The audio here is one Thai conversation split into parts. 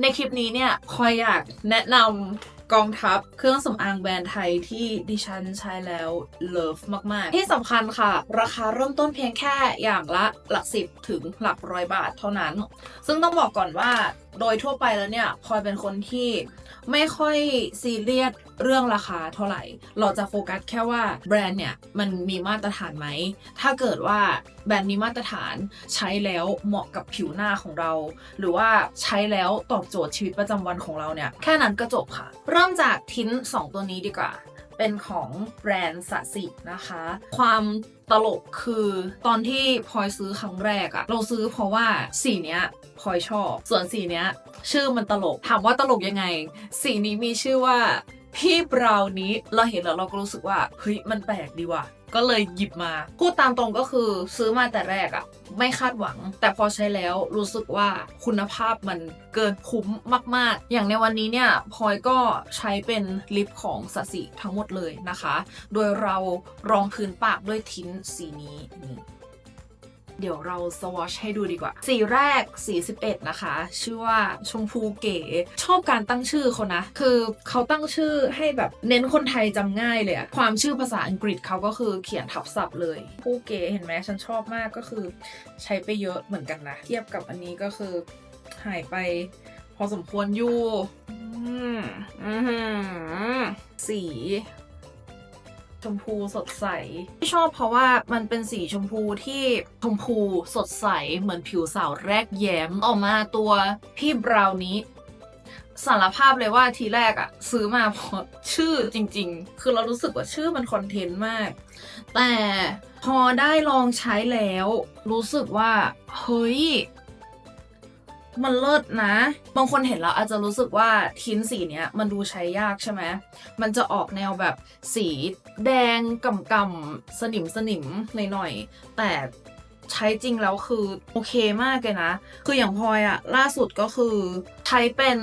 ในคลิปนี้เนี่ยพอยอยากแนะนำกองทัพเครื่องสำอางแบรนด์ไทยที่ดิฉันใช้แล้วเลิฟมาก ๆ ที่สำคัญค่ะ ราคาเริ่มต้นเพียงแค่อย่างละหลักสิบถึงหลักร้อยบาทเท่านั้น ซึ่งต้องบอกก่อนว่าโดยทั่วไปแล้วเนี่ยพลอยเป็นคนที่ไม่ค่อยซีเรียสเรื่องราคาเท่าไหร่ เราจะโฟกัสแค่ว่าแบรนด์เนี่ยมันมีมาตรฐานไหม ถ้าเกิดว่าแบรนด์มีมาตรฐานใช้แล้วเหมาะกับผิวหน้าของเรา หรือว่าใช้แล้วตอบโจทย์ชีวิตประจำวันของเราเนี่ยแค่นั้นก็จบค่ะ เริ่มจากทิ้น 2 ตัวนี้ดีกว่า เป็นของแบรนด์สสินะคะ ความตลกคือตอนที่พลอยซื้อครั้งแรกอะเราซื้อเพราะว่าสีเนี้ยพลอยชอบ ส่วนสีเนี้ย ชื่อมันตลก ถามว่าตลกยังไง สีนี้มีชื่อว่าพี่บราวนี้เราเห็นแล้วเราก็รู้สึกว่าเฮ้ยมันแปลกดีว่ะ ก็เลยหยิบมา พูดตามตรงก็คือซื้อมาแต่แรกอะไม่คาดหวัง แต่พอใช้แล้วรู้สึกว่าคุณภาพมันเกินคุ้มมาก ๆ อย่างในวันนี้เนี่ยพลอยก็ใช้เป็นลิปของสัสิทั้งหมดเลยนะคะ โดยเรารองพื้นปากด้วยทิ้นสีนี้นี่ เดี๋ยวเราสวอชให้ดูดีกว่า สีแรกสี11 นะคะ ชื่อว่าชมพูเก๋ ชอบการตั้งชื่อเขานะ คือเขาตั้งชื่อให้แบบเน้นคนไทยจำง่ายเลยอะความชื่อภาษาอังกฤษเขาก็คือเขียนทับศัพท์เลย ผู้เก๋เห็นไหมฉันชอบมากก็คือใช้ไปเยอะเหมือนกันนะ เทียบกับอันนี้ก็คือหายไปพอสมควรอยู่อืออือสี ชมพูสดใส ที่ชอบเพราะว่ามันเป็นสีชมพูที่ชมพูสดใสเหมือนผิวสาวแรกแย้มออกมาตัวพี่บราวนี้สารภาพเลยว่าทีแรกอะซื้อมาเพราะชื่อจริง ๆ คือเรารู้สึกว่าชื่อมันคอนเทนต์มาก แต่พอได้ลองใช้แล้ว รู้สึกว่า เฮ้ย มันเลิศนะ บางคนเห็นแล้วอาจจะรู้สึกว่าทิ้นสีเนี้ยมันดูใช้ยากใช่ไหม มันจะออกแนวแบบสีแดงก่ำๆสนิมสนิมหน่อยๆ แต่ใช้จริงแล้วคือโอเคมากเลยนะ คืออย่างพลอยอะล่าสุดก็คือใช้เป็น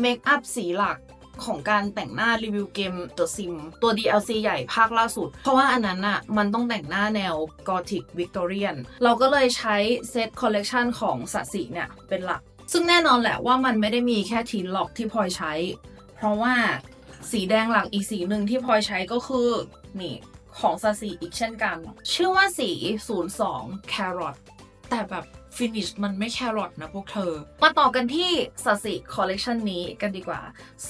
เมคอัพสีหลัก ของการแต่งหน้ารีวิวเกม The Sim ตัว DLC ใหญ่ภาคล่าสุด เพราะว่าอันนั้นอะมันต้องแต่งหน้าแนว Gothic Victorian เราก็เลยใช้เซตคอลเลกชันของสัตสีเนี่ยเป็นหลัก ซึ่งแน่นอนแหละว่ามันไม่ได้มีแค่ทีนล็อกที่พลอยใช้ เพราะว่าสีแดงหลักอีกสีหนึ่งที่พลอยใช้ก็คือนี่ของซาสีอีกเช่นกัน ชื่อว่าสี 02 Carrot แต่แบบ ฟินิชมันไม่แครอทนะพวกเธอ มาต่อกันที่สสิคอลเลกชันนี้กันดีกว่า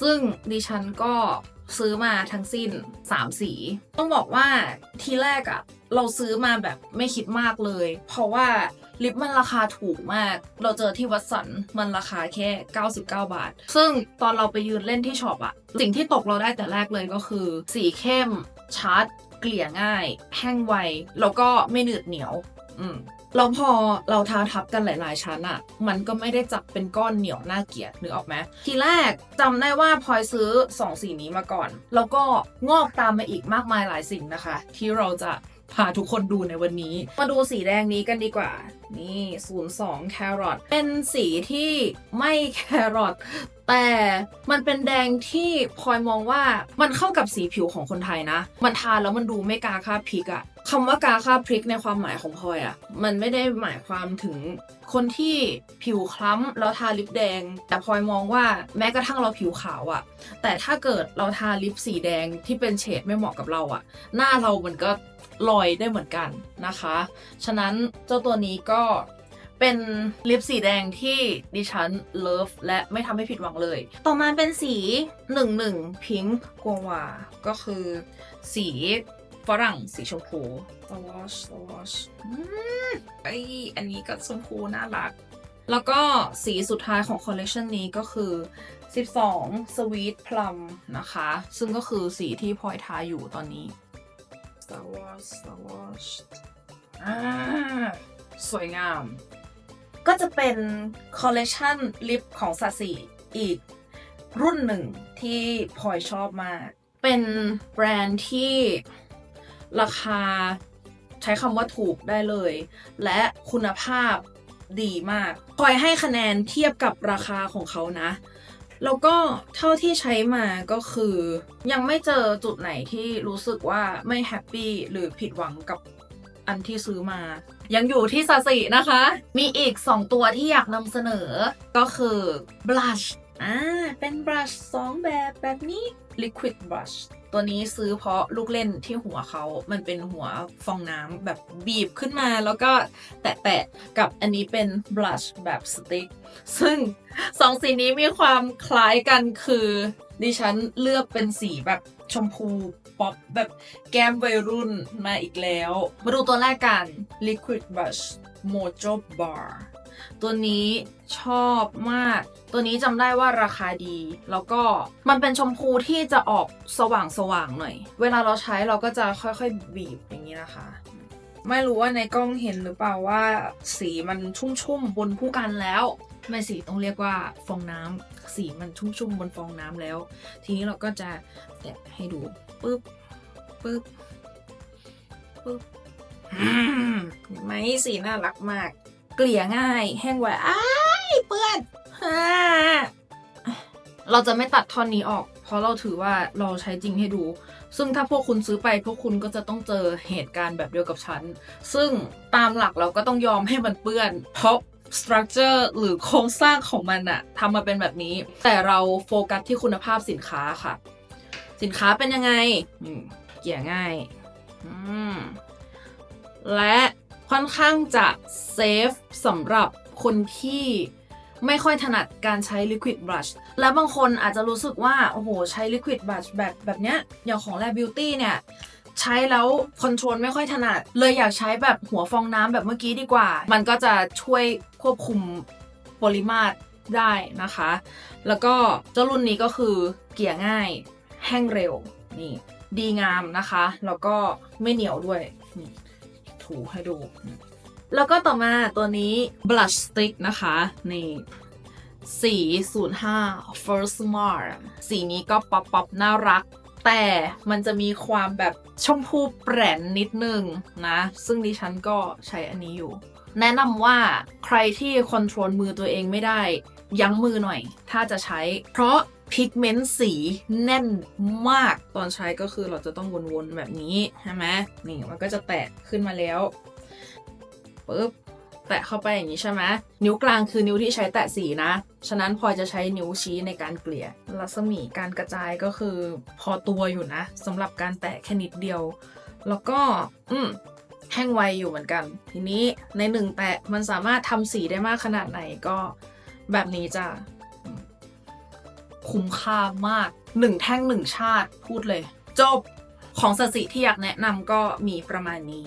ซึ่งดิฉันก็ซื้อมาทั้งสิ้น 3 สี ต้องบอกว่าทีแรกอะเราซื้อมาแบบไม่คิดมากเลย เพราะว่าลิปมันราคาถูกมาก เราเจอที่วัดสันมันราคาแค่ 99 บาท ซึ่งตอนเราไปยืนเล่นที่ช็อปอะสิ่งที่ตกเราได้แต่แรกเลยก็คือ สีเข้มชัดเกลี่ยง่าย แห้งไว แล้วก็ไม่หนืดเหนียว อืม แล้วพอเราทาทับกันหลาย ๆ ชั้นอะมันก็ไม่ได้จับเป็นก้อนเหนียวน่าเกลียดนึกออกไหมทีแรกจำได้ว่าพลอยซื้อสองสีนี้มาก่อน แล้วก็งอกตามมาอีกมากมายหลายสิ่งนะคะ ที่เราจะพาทุกคนดูในวันนี้ มาดูสีแดงนี้กันดีกว่านี่02แครอทเป็นสีที่ไม่แครอทแต่มันเป็นแดงที่พลอยมองว่ามันเข้ากับสีผิวของคนไทยนะ มันทาแล้วมันดูไม่กาค่าพริกอะคำว่ากาค่าพริกในความหมายของพลอยอะมันไม่ได้หมายความถึงคนที่ผิวคล้ำแล้วทาลิปแดง แต่พลอยมองว่าแม้กระทั่งเราผิวขาวอะแต่ถ้าเกิดเราทาลิปสีแดงที่เป็นเฉดไม่เหมาะกับเราอะหน้าเรามันก็ลอยได้เหมือนกันนะคะ ฉะนั้นเจ้าตัวนี้ก็เป็นลิปสีแดงที่ดิฉันเลิฟและไม่ทำให้ผิดหวังเลย ต่อมาเป็นสี 11 พิงค์กัววา ก็คือสีฝรั่งสีชมพูสวอชสวอชไออันนี้ก็ชมพูน่ารัก แล้วก็สีสุดท้ายของคอลเลกชันนี้ก็คือ 12 Sweet Plum นะคะ ซึ่งก็คือสีที่พลอยทาอยู่ตอนนี้ Star Wars Star Wars อ่า สวยงาม ก็จะเป็นคอลเลกชันลิปของซาสิอีกรุ่นหนึ่งที่พลอยชอบมาก เป็นแบรนด์ที่ราคาใช้คำว่าถูกได้เลย และคุณภาพดีมากพลอยให้คะแนนเทียบกับราคาของเขานะแล้วก็เท่าที่ใช้มาก็คือ ยังไม่เจอจุดไหนที่รู้สึกว่าไม่แฮปปี้หรือผิดหวังกับ อันที่ซื้อมา ยังอยู่ที่ซาสินะคะ มีอีก 2 ตัวที่อยากนำเสนอก็คือ blush อ่า เป็น brush 2แบบแบบนี้ liquid brush ตัวนี้ซื้อเพราะลูกเล่นที่หัวเขา มันเป็นหัวฟองน้ำแบบบีบขึ้นมาแล้วก็แตะๆ กับอันนี้เป็น blush แบบสติ๊ก ซึ่งสองสีนี้มีความคล้ายกันคือดิฉันเลือกเป็นสีแบบชมพูป๊อปแบบแก้มวัยรุ่นมาอีกแล้ว มาดูตัวแรกกัน Liquid Brush Mojo Bar ตัวนี้ชอบมาก ตัวนี้จำได้ว่าราคาดี แล้วก็มันเป็นชมพูที่จะออกสว่างสว่างๆหน่อย เวลาเราใช้เราก็จะค่อยๆ บีบอย่างนี้นะคะ ไม่รู้ว่าในกล้องเห็นหรือเปล่าว่าสีมันชุ่มๆบนผู้กันแล้วไม่สีต้องเรียกว่าฟองน้ำสีมันชุ่มๆบนฟองน้ำแล้ว ทีนี้เราก็จะแตะให้ดูปึ๊บปึ๊บปึ๊บเห็นไหมสีน่ารักมาก เกลี่ยง่ายแห้งไวอ้ายเปื้อนเราจะไม่ตัดท่อนนี้ออก เพราะเราถือว่าเราใช้จริงให้ดู ซึ่งถ้าพวกคุณซื้อไปพวกคุณก็จะต้องเจอเหตุการณ์แบบเดียวกับฉัน ซึ่งตามหลักเราก็ต้องยอมให้มันเปื้อน เพราะ structure หรือโครงสร้างของมันอะทำมาเป็นแบบนี้ แต่เราโฟกัสที่คุณภาพสินค้าค่ะ สินค้าเป็นยังไงเกลี่ยง่ายและ ค่อนข้างจะเซฟสำหรับคนที่ไม่ค่อยถนัดการใช้ liquid brush และบางคนอาจจะรู้สึกว่า โอ้โห ใช้ liquid brush แบบแบบเนี้ย อย่างของ Lab Beauty เนี่ย ใช้แล้วคอนโทรลไม่ค่อยถนัด เลยอยากใช้แบบหัวฟองน้ำแบบเมื่อกี้ดีกว่า มันก็จะช่วยควบคุมปริมาตรได้นะคะ แล้วก็เจ้ารุ่นนี้ก็คือเกลี่ยง่าย แห้งเร็ว นี่ ดีงามนะคะ แล้วก็ไม่เหนียวด้วยนี่ ถูให้ดู แล้วก็ต่อมาตัวนี้ blush stick นะคะ นี่สี 05 First Smart สีนี้ก็ป๊อปป๊อปน่ารัก แต่มันจะมีความแบบชมพูแปรนนิดนึงนะ ซึ่งดิฉันก็ใช้อันนี้อยู่ แนะนำว่าใครที่คอนโทรลมือตัวเองไม่ได้ ยั้งมือหน่อย ถ้าจะใช้ เพราะ พิกเมนต์สีแน่นมากตอนใช้ก็คือเราจะต้องวนๆแบบนี้ใช่ไหมนี่มันก็จะแตะขึ้นมาแล้วปึ๊บแตะเข้าไปอย่างนี้ใช่ไหมนิ้วกลางคือนิ้วที่ใช้แตะสีนะ ฉะนั้นพลอยจะใช้นิ้วชี้ในการเกลี่ยรัศมีการกระจายก็คือพอตัวอยู่นะสำหรับการแตะแค่นิดเดียว แล้วก็อืมแห้งไวอยู่เหมือนกัน ทีนี้ในหนึ่งแตะมันสามารถทำสีได้มากขนาดไหนก็แบบนี้จ้ะ คุ้มค่ามากหนึ่งแท่งหนึ่งชาติพูดเลย จบของสสิที่อยากแนะนำก็มีประมาณนี้